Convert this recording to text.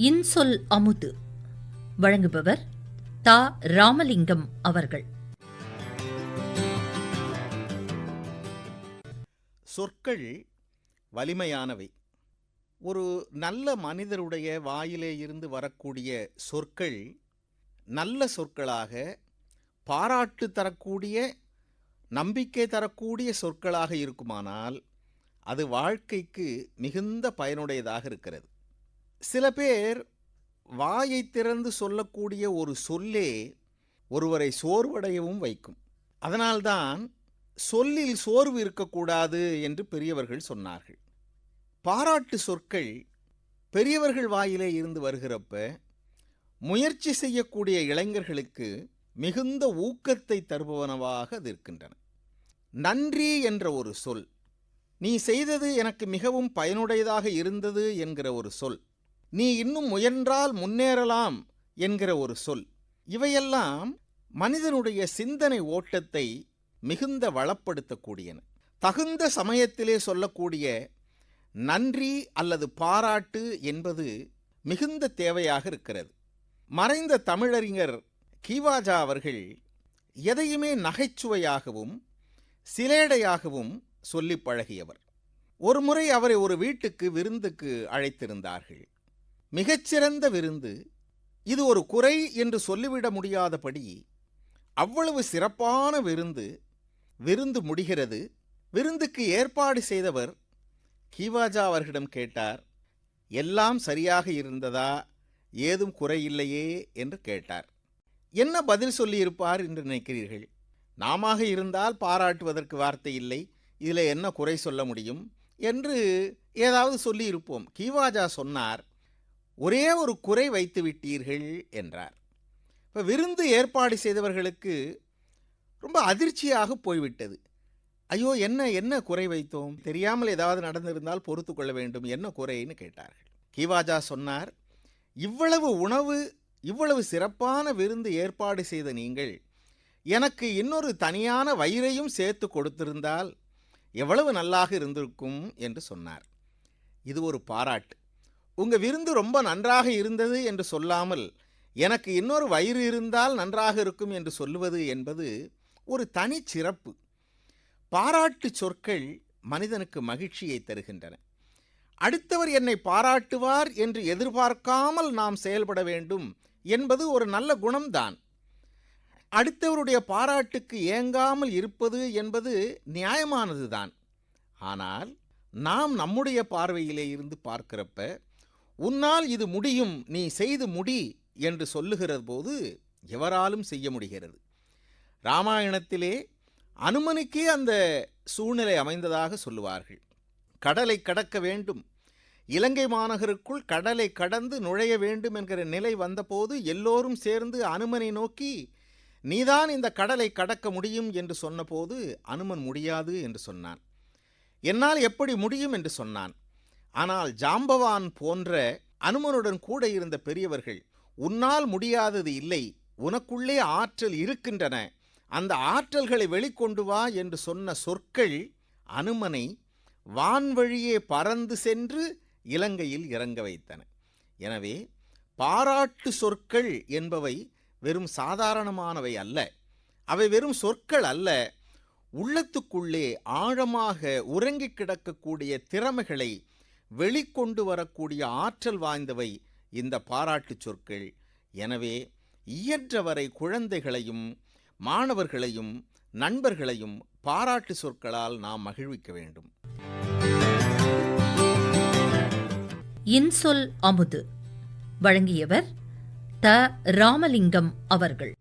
இன்சொல் அமுது. வழங்குபவர் தா. ராமலிங்கம் அவர்கள். சொற்கள் வலிமையானவை. ஒரு நல்ல மனிதருடைய வாயிலே இருந்து வரக்கூடிய சொற்கள் நல்ல சொற்களாக பாராட்டு தரக்கூடிய நம்பிக்கை தரக்கூடிய சொற்களாக இருக்குமானால் அது வாழ்க்கைக்கு மிகுந்த பயனுடையதாக இருக்கிறது. சில பேர் வாயை திறந்து சொல்லக்கூடிய ஒரு சொல்லே ஒருவரை சோர்வடையவும் வைக்கும். அதனால்தான் சொல்லில் சோர்வு இருக்கக்கூடாது என்று பெரியவர்கள் சொன்னார்கள். பாராட்டு சொற்கள் பெரியவர்கள் வாயிலே இருந்து வருகிறப்ப முயற்சி செய்யக்கூடிய இளைஞர்களுக்கு மிகுந்த ஊக்கத்தை தருபவனவாக அது இருக்கின்றன. நன்றி என்ற ஒரு சொல் நீ செய்தது எனக்கு மிகவும் பயனுடையதாக இருந்தது என்கிற ஒரு சொல் நீ இன்னும் முயன்றால் முன்னேறலாம் என்கிற ஒரு சொல். இவையெல்லாம் மனிதனுடைய சிந்தனை ஓட்டத்தை மிகுந்த வளப்படுத்தக்கூடியன. தகுந்த சமயத்திலே சொல்லக்கூடிய நன்றி அல்லது பாராட்டு என்பது மிகுந்த தேவையாக இருக்கிறது. மறைந்த தமிழறிஞர் கீவாஜா அவர்கள் எதையுமே நகைச்சுவையாகவும் சிலேடையாகவும் சொல்லி பழகியவர். ஒருமுறை அவரை ஒரு வீட்டுக்கு விருந்துக்கு அழைத்திருந்தார்கள். மிகச்சிறந்த விருந்து. இது ஒரு குறை என்று சொல்லிவிட முடியாதபடி அவ்வளவு சிறப்பான விருந்து விருந்து முடிகிறது. விருந்துக்கு ஏற்பாடு செய்தவர் கீவாஜா அவர்களிடம் கேட்டார் எல்லாம் சரியாக இருந்ததா? ஏதும் குறையில்லையே என்று கேட்டார். என்ன பதில் சொல்லியிருப்பார்? என்று நினைக்கிறீர்கள். நாம இருந்தால் பாராட்டுவதற்கு வார்த்தை இல்லை. இதில் என்ன குறை சொல்ல முடியும்? என்று ஏதாவது சொல்லியிருப்போம். கீவாஜா சொன்னார் ஒரே ஒரு குறை வைத்து விட்டீர்கள் என்றார். இப்போ விருந்து ஏற்பாடு செய்தவர்களுக்கு ரொம்ப அதிர்ச்சியாக போய்விட்டது. ஐயோ என்ன என்ன குறை வைத்தோம்? தெரியாமல் ஏதாவது நடந்திருந்தால் பொறுத்து கொள்ள வேண்டும் என்ன குறைன்னு கேட்டார்கள். கீவாஜா சொன்னார் இவ்வளவு உணவு இவ்வளவு சிறப்பான விருந்து ஏற்பாடு செய்த நீங்கள் எனக்கு இன்னொரு தனியான வயிறையும் சேர்த்து கொடுத்திருந்தால் எவ்வளவு நல்லாக இருந்திருக்கும்? என்று சொன்னார். இது ஒரு பாராட்டு. உங்கள் விருந்து ரொம்ப நன்றாக இருந்தது என்று சொல்லாமல் எனக்கு இன்னொரு வயிறு இருந்தால் நன்றாக இருக்கும் என்று சொல்லுவது என்பது ஒரு தனி சிறப்பு. பாராட்டு சொற்கள் மனிதனுக்கு மகிழ்ச்சியை தருகின்றன. அடுத்தவர் என்னை பாராட்டுவார் என்று எதிர்பார்க்காமல் நாம் செயல்பட வேண்டும் என்பது ஒரு நல்ல குணம்தான். அடுத்தவருடைய பாராட்டுக்கு ஏங்காமல் இருப்பது என்பது நியாயமானதுதான். ஆனால் நாம் நம்முடைய பார்வையிலே இருந்து பார்க்கிறப்ப உன்னால் இது முடியும் நீ செய்து முடி என்று சொல்லுகிற போது எவராலும் செய்ய முடிகிறது. ராமாயணத்திலே அனுமனுக்கே அந்த சூழ்நிலை அமைந்ததாக சொல்லுவார்கள். கடலை கடக்க வேண்டும். இலங்கை மாநகருக்குள் கடலை கடந்து நுழைய வேண்டும் என்கிற நிலை வந்தபோது எல்லோரும் சேர்ந்து அனுமனை நோக்கி நீதான் இந்த கடலை கடக்க முடியும் என்று சொன்னபோது அனுமன் முடியாது என்று சொன்னான். என்னால் எப்படி முடியும் என்று சொன்னான். ஆனால் ஜாம்பவான் போன்ற அனுமனுடன் கூட இருந்த பெரியவர்கள் உன்னால் முடியாதது இல்லை உனக்குள்ளே ஆற்றல் இருக்கின்றன அந்த ஆற்றல்களை வெளிக்கொண்டு வா என்று சொன்ன சொற்கள் அனுமனை வான்வழியே பறந்து சென்று இலங்கையில் இறங்க வைத்தன. எனவே பாராட்டு சொற்கள் என்பவை வெறும் சாதாரணமானவை அல்ல. அவை வெறும் சொற்கள் அல்ல உள்ளத்துக்குள்ளே ஆழமாக உறங்கிக் கிடக்கக்கூடிய திறமைகளை வெளிக்கொண்டு வரக்கூடிய ஆற்றல் வாய்ந்தவை இந்த பாராட்டுச் சொற்கள். எனவே இயன்றவரை குழந்தைகளையும் மாணவர்களையும் நண்பர்களையும் பாராட்டு சொற்களால் நாம் மகிழ்விக்க வேண்டும். இன்சொல் அமுது. வழங்கியவர் த. ராமலிங்கம் அவர்கள்.